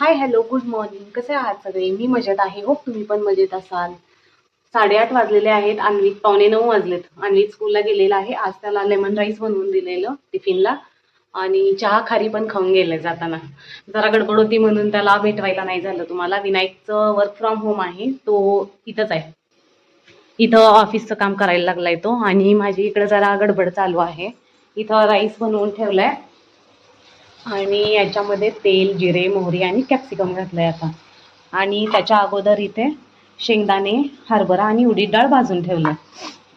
Hi hello good morning कसे आहात सगळे? मी मजेत आहे. होप तुम्ही पण मजेत असाल. साडेआठ वाजलेले आहेत. अन्वित पावणे नऊ वाजलेत. अन्वित स्कूलला गेलेला आहे. आज त्याला लेमन राईस बनवून दिलेलं टिफिनला आणि चहा खारी पण खाऊन गेले जाताना. जरा गडबड होती म्हणून त्याला भेटवायला नाही झालं तुम्हाला. विनायकचं वर्क फ्रॉम होम आहे. तो इथंच आहे. इथं ऑफिसचं काम करायला लागलाय तो. आणि माझी इकडं जरा गडबड चालू आहे. इथं राईस बनवून ठेवलाय. आणि याच्यामध्ये तेल जिरे मोहरी आणि कॅप्सिकम घातलंय आता. आणि त्याच्या अगोदर इथे शेंगदाणे हरभरा आणि उडीद डाळ भाजून ठेवलं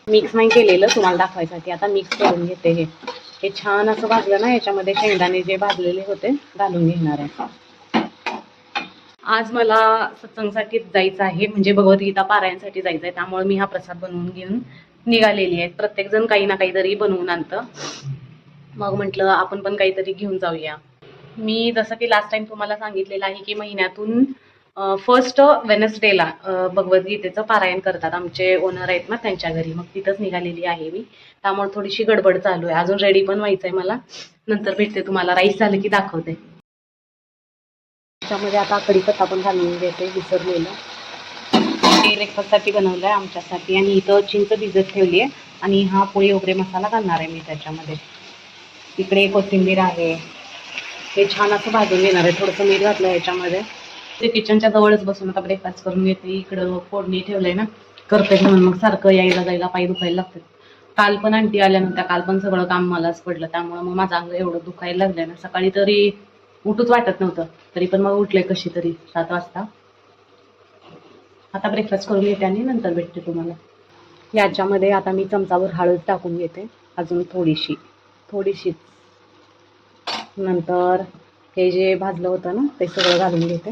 मिक्स नाही केलेलं तुम्हाला दाखवायसाठी. आता मिक्स करून घेते हे. हे छान असं भाजलं ना याच्यामध्ये शेंगदाणे जे भाजलेले होते घालून घेणार आहे. आज मला सत्संगसाठी जायचं आहे म्हणजे भगवद्गीता पारायणसाठी जायचं आहे त्यामुळे मी हा प्रसाद बनवून घेऊन निघालेली आहे. प्रत्येकजण काही ना काहीतरी बनवून आणतं. मग म्हटलं आपण पण काहीतरी घेऊन जाऊया. मी जसं की लास्ट टाइम तुम्हाला सांगितलेलं आहे की महिन्यातून फर्स्ट वेनसडेला भगवद्गीतेचं पारायण करतात आमचे ओनर आहेत ना त्यांच्या घरी. मग तिथंच निघालेली आहे मी. त्यामुळे थोडीशी गडबड चालू आहे. अजून रेडी पण व्हायचं आहे मला. नंतर भेटते तुम्हाला. राईस झालं की दाखवते. त्याच्यामध्ये आता कढीपत्ता पण घालून घेते विसरलेलं. ते ब्रेकफास्टसाठी बनवलं आहे आमच्यासाठी. आणि इथं चिंच भिजत ठेवली आहे. आणि हा पोळी वगैरे मसाला घालणार आहे मी त्याच्यामध्ये. इकडे कोथिंबीर आहे. हे छान असं भाजून घेणार आहे. थोडंसं मीठ घातलं याच्यामध्ये. ते किचनच्या जवळच बसून आता ब्रेकफास्ट करून घेते. इकडं फोडणी ठेवलंय ना. करते म्हणून मग सारखं यायला जायला पाय दुखायला लागतात. काल पण आणटी आल्यानंतर काल पण सगळं काम मलाच पडलं. त्यामुळे मग माझं अंग एवढं दुखायला लागलं ना. सकाळी तरी उठूच वाटत नव्हतं. तरी पण मग उठले कशी तरी सात वाजता. आता ब्रेकफास्ट करून घेते आणि नंतर भेटते तुम्हाला. याच्यामध्ये आता मी चमचावर हळद टाकून घेते. अजून थोडीशी. थोडीशीच नंतर हे जे भाजलं होतं ना ते सगळं घालून घेते.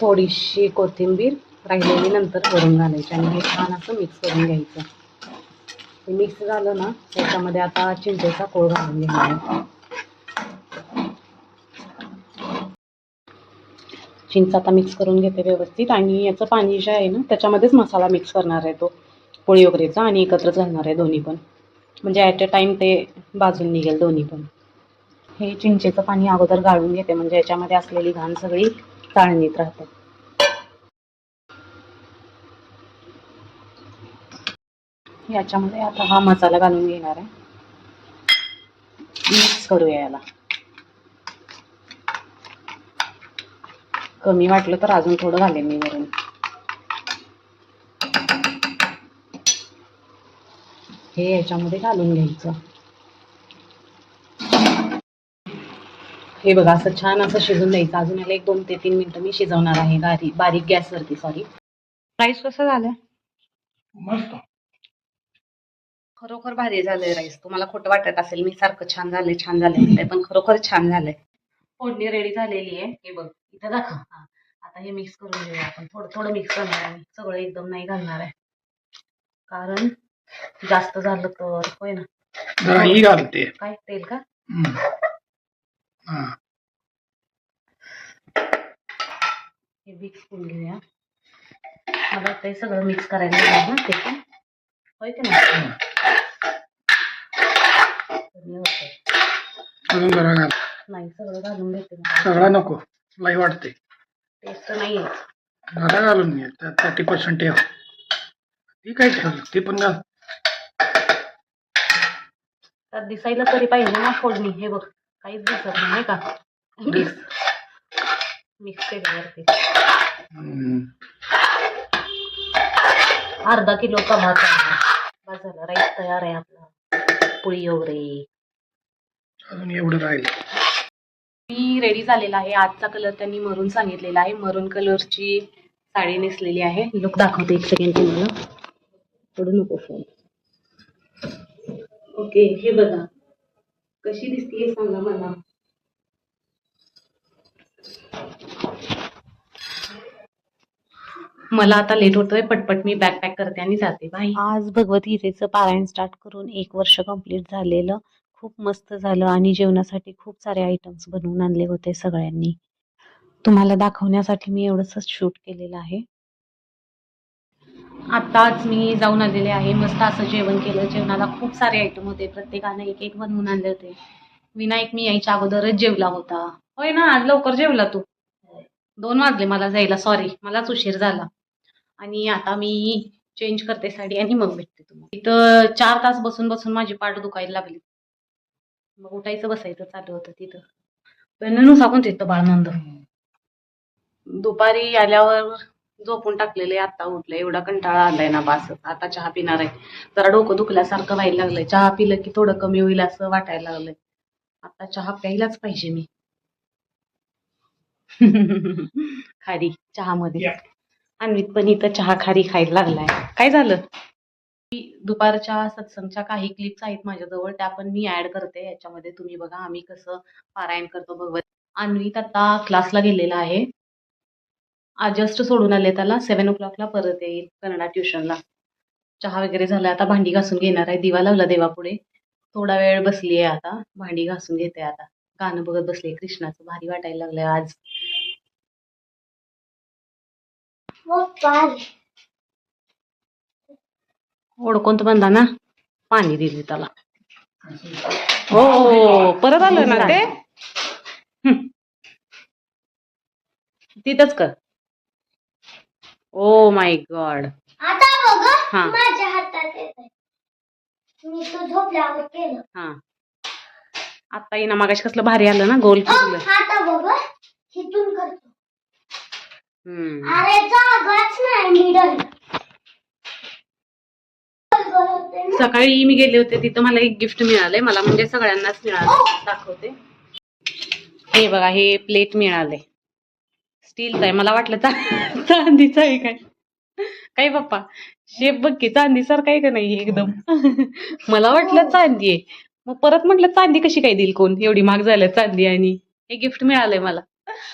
थोडीशी कोथिंबीर राहिलेली नंतर भरून घालायची आणि हे छान असं मिक्स करून घ्यायचं. हे मिक्स झालं ना त्याच्यामध्ये आता चिंचेचा कोळ घालून घ्यायचा आहे. चिंच आता मिक्स करून घेते व्यवस्थित आणि याचं पाणी जे आहे ना त्याच्यामध्येच मसाला मिक्स करणार आहे तो. पोळी वगैरेचा आणि एकत्रच घालणार आहे दोन्ही पण. म्हणजे ॲट अ टाईम ते भाजून निघेल दोन्ही पण. हे चिंचेचं पाणी अगोदर गाळून घेते म्हणजे याच्यामध्ये असलेली घाण सगळी चाळणीत राहते. याच्यामध्ये आता हा मसाला घालून घेणार आहे. मिक्स करूया याला. कमी वाटलं तर अजून थोडं घालेन मी वरून. हे याच्यामध्ये घालून घ्यायचं. हे बघा असं छान असं शिजून द्यायचं. अजून याला एक दोन ते तीन मिनिटं मी शिजवणार आहे. बारीक बारीक गॅसवरती सॉरी राईस कसं झालं? मस्त. खरोखर भारी झालंय राईस तुम्हाला खोटं वाटत असेल मी सारखं छान झालंय छान झालंय पण खरोखर छान झालंय. फोडणी रेडी झालेली आहे. हे बघ इथं दाखव. हा. आता हे मिक्स करून घेऊया आपण. थोडं थोडं मिक्स करणार आहे. सगळं एकदम नाही घालणार आहे. कारण जास्त झालं तर होय ना. जरा ही घालते. काय तेल का? हम्म. हा. हे मिक्स करून घेऊया. मला ते सगळं मिक्स करायला लागेल ना ते पण. होय की नाही? जरा घाल. नाही सगळं घालून घेते सगळा नको. लाई वाटते टेस्ट नाही जरा घालून घे. थर्टी पर्सेंट ठेव. ती काय ठेवली? ती पण घाल. त्यात दिसायला तरी पाहिजे ना फोडणी. हे बघ काहीच दिसत नाही नाही का? मिक्स. मिक्स केल्यावरती. अर्धा किलोचा भात आहे बस झाला राईस तयार आहे आपला. पोळी वगैरे. अजून एवढं राहील. मी रेडी झालेला आहे. आजचा कलर त्यांनी मरून सांगितलेला आहे. मरून कलरची साडी नेसलेली आहे. लुक दाखवते एक सेकंड तुम्हाला. पडू नको फोन ओके हे बघा. कशी दिसते सांगा मला. मला आता लेट होतोय पटपट मी बॅग पॅक करते आणि जाते. बाय आज भगवद्गीतेचं पारायण स्टार्ट करून एक वर्ष कंप्लीट झालेलं. खूप मस्त झालं आणि जेवणासाठी खूप सारे आयटम्स बनवून आणले होते सगळ्यांनी. तुम्हाला दाखवण्यासाठी मी एवढंच शूट केलेलं आहे. आत्ताच मी जाऊन आलेले आहे. मस्त असं जेवण केलं. जेवणाला खूप सारे आयटम होते. प्रत्येकाने एक एक बनवून आणले होते. विनायक मी यायच्या अगोदरच जेवला होता. होय ना? आज लवकर जेवला तू. दोन वाजले मला जायला. सॉरी मलाच उशीर झाला. आणि आता मी चेंज करते साडी आणि मग भेटते तुम्हाला. इथं चार तास बसून बसून माझी पाठ दुखायला लागली. मग उठायचं बसायचं चालू होतं तिथं. पण सांगून तिथं बाळनंद दुपारी आल्यावर झोपून टाकलेले आता उठले एवढा कंटाळा आलाय ना बास आता चहा पिणार आहे. जरा डोकं दुखल्यासारखं व्हायला लागलंय. चहा पिलं की थोडं कमी होईल असं वाटायला लागलंय. आता चहा प्यायलाच पाहिजे मी. खारी चहामध्ये. अन्वित पण इथं चहा खारी खायला लागलाय. काय झालं? दुपारच्या सत्संगच्या काही क्लिप्स आहेत माझ्याजवळ त्या पण मी ऍड करते. याच्यामध्ये तुम्ही बघा आम्ही कसं पारायण करतो भगवत. अन्वित आता क्लासला गेलेला आहे. आज जस्ट सोडून आले त्याला. सेव्हन ओ क्लॉकला परत येईल कन्नडा ट्युशनला चहा वगैरे झाला. आता भांडी घासून घेणार आहे. दिवा लावला देवापुढे. थोडा वेळ बसली आहे आता. भांडी घासून घेते आता. गाणं बघत बसले कृष्णाचं भारी वाटायला लागलंय आज. ओढकोन तर बंदा ना पाणी दिले त्याला. हो परत आलं ना ते? हं. तिथंच कर. ओ माय गॉड आता बघ हा. माझ्या हातात मी तो झोपल्यावर केलं. हा. आता येईना मागाशी कसलं भारी आलं ना गोल अ, फिरलं आता बघ हिथून करतो. हम्म. अरे जागाच नाही मिडल सकाळी मी गेले होते तिथं मला एक गिफ्ट मिळालंय. मला म्हणजे सगळ्यांनाच मिळालं. दाखवते. हे बघा हे प्लेट मिळाले स्टीलचं आहे. मला वाटलं चांदीचं आहे काय? काय बाप्पा? शेप बघ की चांदीसारखं आहे का नाही एकदम? मला वाटलं चांदी आहे. मग परत म्हटलं चांदी कशी काय देईल कोण? एवढी महाग झालं चांदी आणि हे गिफ्ट मिळालंय मला.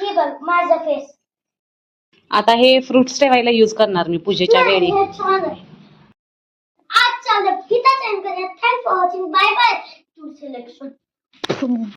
हे बघ माझा फेस आता हे फ्रुट्स ठेवायला युज करणार मी पूजेच्या वेळी. हे for watching bye bye to selection